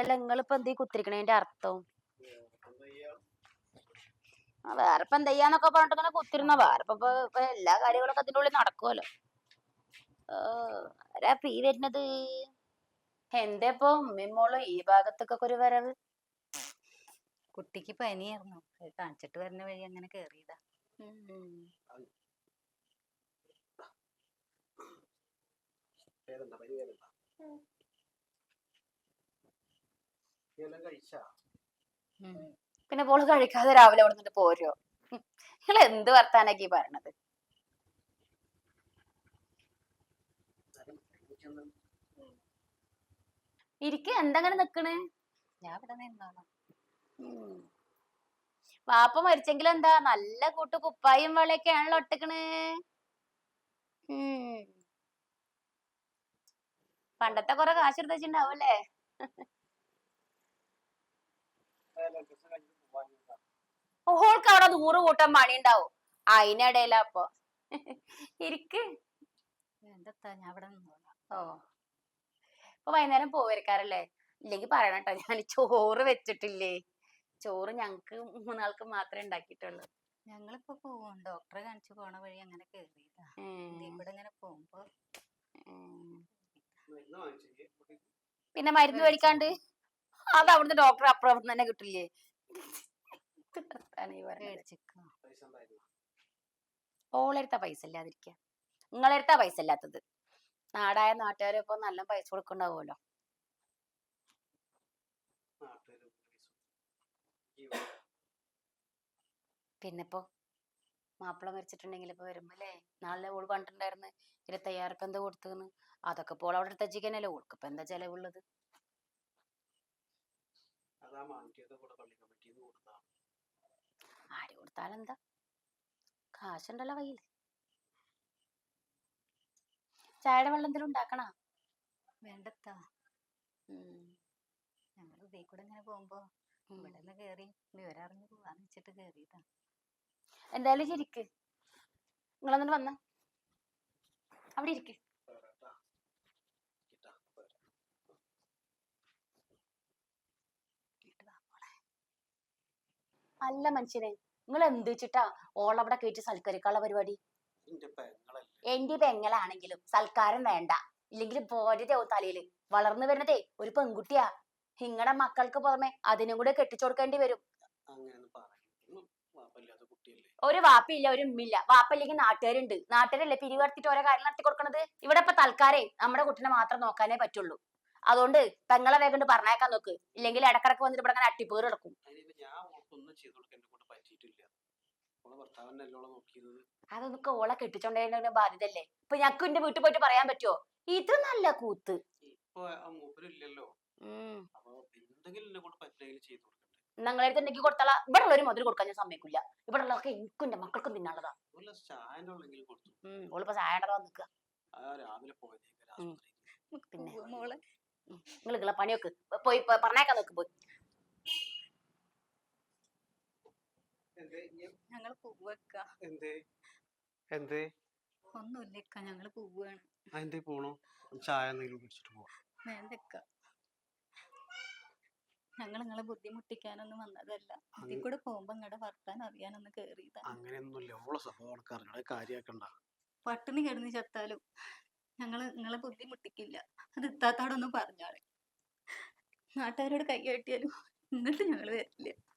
അല്ല നിങ്ങളിപ്പോ എന്തീ കുത്തിരിക്കണേന്റെ അർത്ഥം. വേറെ ഇപ്പൊ എന്തെയ്യാന്നൊക്കെ പറഞ്ഞിട്ട് ഇങ്ങനെ കുത്തിരുന്ന. വേറെ ഇപ്പൊ എല്ലാ കാര്യങ്ങളൊക്കെ അതിന്റെ ഉള്ളിൽ നടക്കുമല്ലോ ആരാ പീ വരുന്നത്? എന്താ ഇപ്പൊ ഉമ്മിമോളും ഈ ഭാഗത്തൊക്കെ ഒരു വരവ്? കുട്ടിക്ക് പനിയായിരുന്നു. കാണിച്ചിട്ട് വരുന്ന വഴി അങ്ങനെ കേറിയതാ. പിന്നെ പോൾ കഴിക്കാതെ രാവിലെ അവിടെ നിന്ന് പോരോ നിങ്ങൾ എന്ത് വർത്താനാക്കി പറഞ്ഞത് ഇരിക്ക. എന്തങ്ങനെ നിക്കണ്? ഞാൻ ഇവിടെ നിന്നോളാം. ഉം. വാപ്പ മരിച്ചെങ്കിൽ എന്താ? നല്ല കൂട്ട് കുപ്പായും വളയൊക്കെ ആണല്ലോ ഒട്ടക്കണ് പണ്ടത്തെ കൊറേ കാശ് എടുത്ത് വെച്ചിണ്ടാവല്ലേ ഓൾക്ക് അവിടെ നൂറ് കൂട്ടം പണി ഉണ്ടാവും അതിനിടയിലാ അപ്പൊ ഇരിക്ക്. വേണ്ടത്താ ഞാൻ നിന്നോളാം ഓ. ഇപ്പൊ വൈകുന്നേരം പോയിരിക്കാറല്ലേ ഇല്ലെങ്കി പറയണം കേട്ടോ ഞാൻ ചോറ് വെച്ചിട്ടില്ലേ? ചോറ് ഞങ്ങക്ക് മൂന്നാൾക്ക് മാത്രമേ ഉണ്ടാക്കിയിട്ടുള്ളൂ. ഞങ്ങളിപ്പോ പോവും. ഡോക്ടറെ കാണിച്ചു പോണ വഴി അങ്ങനെ കേറിയതാ. ഇവിടെ ഇങ്ങനെ പോകുമ്പോ പിന്നെ മരുന്ന് മേടിക്കാണ്ട്? അത് അവിടുന്ന് ഡോക്ടർ അപ്പുറം തന്നെ കിട്ടില്ലേ? ഓളെടുത്ത പൈസ ഇല്ലാതിരിക്ക. നിങ്ങളെടുത്ത പൈസ ഇല്ലാത്തത്. നാടായ നാട്ടുകാരെ ഇപ്പൊ നല്ല പൈസ കൊടുക്കണ്ടാവുമല്ലോ പിന്നിപ്പോ മാപ്പിള മരിച്ചിട്ടുണ്ടെങ്കിൽ ഇപ്പൊ വരുമ്പോ അല്ലേ നാളെ ഓൾ കണ്ടിട്ടുണ്ടായിരുന്നു ഇരുപത്തയ്യായിരം എന്താ കൊടുത്തു അതൊക്കെ ഇപ്പോൾ അവിടെ എടുത്തച്ചിക്കനല്ലേ ഓൾക്ക് ഇപ്പൊ എന്താ ചെലവുള്ളത്? അതാ മാറ്റിയത് കൂടെ പള്ളി കമ്മിറ്റിന്ന് കൊടുത്താ ആര് കൊടുത്താലെന്താ? കാശുണ്ടല്ലോ കയ്യിൽ ചായയുടെ വെള്ളം എന്തെങ്കിലും ഉണ്ടാക്കണോ? വേണ്ടത്താ. ഞങ്ങൾ ഇതേ കൂടെ ഇങ്ങനെ പോകുമ്പോ ഇവിടെ നിന്ന് കേറി വിവരം അറിഞ്ഞു പോവാന്ന് വെച്ചിട്ട് കേറിയതാ. എന്തായാലും ശരിക്ക്. നിങ്ങളെന്നിട്ട് വന്ന? അവിടെ ഇരിക്ക് പോരാട്ടാ കിട്ടാ പോരാ അല്ല മനുഷ്യനെ. നിങ്ങൾ എന്ത് വെച്ചിട്ടാ ഓളവിടെ കയറ്റി സൽക്കരിക്കാനുള്ള പരിപാടി? എന്റെ പെങ്ങളാണെങ്കിലും സൽക്കാരം വേണ്ട. ഇല്ലെങ്കിൽ പോരെ തലയിൽ. വളർന്നു വരുന്നതേ ഒരു പെൺകുട്ടിയാ. നിങ്ങളുടെ മക്കൾക്ക് പുറമെ അതിനും കൂടെ കെട്ടിച്ചു കൊടുക്കേണ്ടി വരും. ഒരു വാപ്പയില്ല ഒരു ഉമ്മില്ല വാപ്പയില്ലെങ്കിൽ നാട്ടുകാരുണ്ട്. നാട്ടുകാരല്ലേ പിരിവർത്തിട്ട് ഓരോ കാര്യം നടത്തി കൊടുക്കണത്? ഇവിടെ ഇപ്പൊ തൽക്കാരെ നമ്മുടെ കുട്ടിനെ മാത്രം നോക്കാനേ പറ്റുള്ളൂ. അതുകൊണ്ട് പെങ്ങളെ വേഗം പറഞ്ഞേക്കാൻ നോക്ക്. ഇല്ലെങ്കിൽ ഇടക്കിടക്ക് വന്നിട്ട് ഇവിടെ അങ്ങനെ അട്ടിപ്പേറ് കിടക്കും ഓൾക്കൊന്നും ചെയ്തു കൊടുക്കാൻ എന്നെ കൊണ്ട് പറ്റിയിട്ടില്ല. ഓളെ നോക്കിയത് അതൊക്കെ ഓളെ കെട്ടിച്ചോണ്ടേണ്ട ബാധ്യതല്ലേ ഇപ്പൊ ഞക്ക് എന്റെ വീട്ടിൽ പോയിട്ട് പറയാൻ പറ്റുമോ ഇത് നല്ല കൂത്ത്. ഇപ്പൊ ആ മൂപ്പരില്ലല്ലോ. അപ്പൊ എന്തെങ്കിലും എന്നെ കൊണ്ട് പറ്റില്ലെങ്കിൽ ചെയ്തു കൊടുക്കണ്ടേ ഞങ്ങളടുത്ത് ഉണ്ടെങ്കിൽ കൊടുത്താളാ ഇവിടെ ഉള്ളൊരു മുതൽ കൊടുക്കാൻ ഞാൻ സമ്മതിക്കില്ല ഇവിടെ ഉള്ളതൊക്കെ എനിക്കും എന്റെ മക്കൾക്കും തിന്നാനുള്ളതാ. ഓളിപ്പോ ചായയുടെ നിക്കുക പിന്നെ പോവാ മോളെ. നിങ്ങൾ നിങ്ങളെ പണിയൊക്കെ പോയി പറഞ്ഞേക്കാൻ നോക്ക് പോയി എന്തേ ഇനി ഞങ്ങൾ പോവക്ക. എന്തേ? ഒന്നുമില്ല പോവാണ്. എന്തേ പോണു? ചായ എന്തെങ്കിലും കുടിച്ചിട്ട് പോവാം. വേണ്ടക്ക. ഞങ്ങൾ നിങ്ങളെ ബുദ്ധിമുട്ടിക്കാനൊന്നും വന്നതല്ല. അതിൽ കൂടെ പോകുമ്പോ നിങ്ങളുടെ വർത്താൻ അറിയാനൊന്ന് കേറിയതാ. അങ്ങനെയൊന്നുമില്ല ഓളെ സ്വഭാവം അറിയണ കാര്യാക്കണ്ട. പട്ടിണി കിടന്ന് ചത്താലും ഞങ്ങൾ നിങ്ങളെ ബുദ്ധിമുട്ടിക്കില്ല. അത് ഇത്താത്തോടൊന്നും പറഞ്ഞാളെ. നാട്ടുകാരോട് കൈ കെട്ടിയാലും എന്നിട്ട് ഞങ്ങൾ വരില്ല.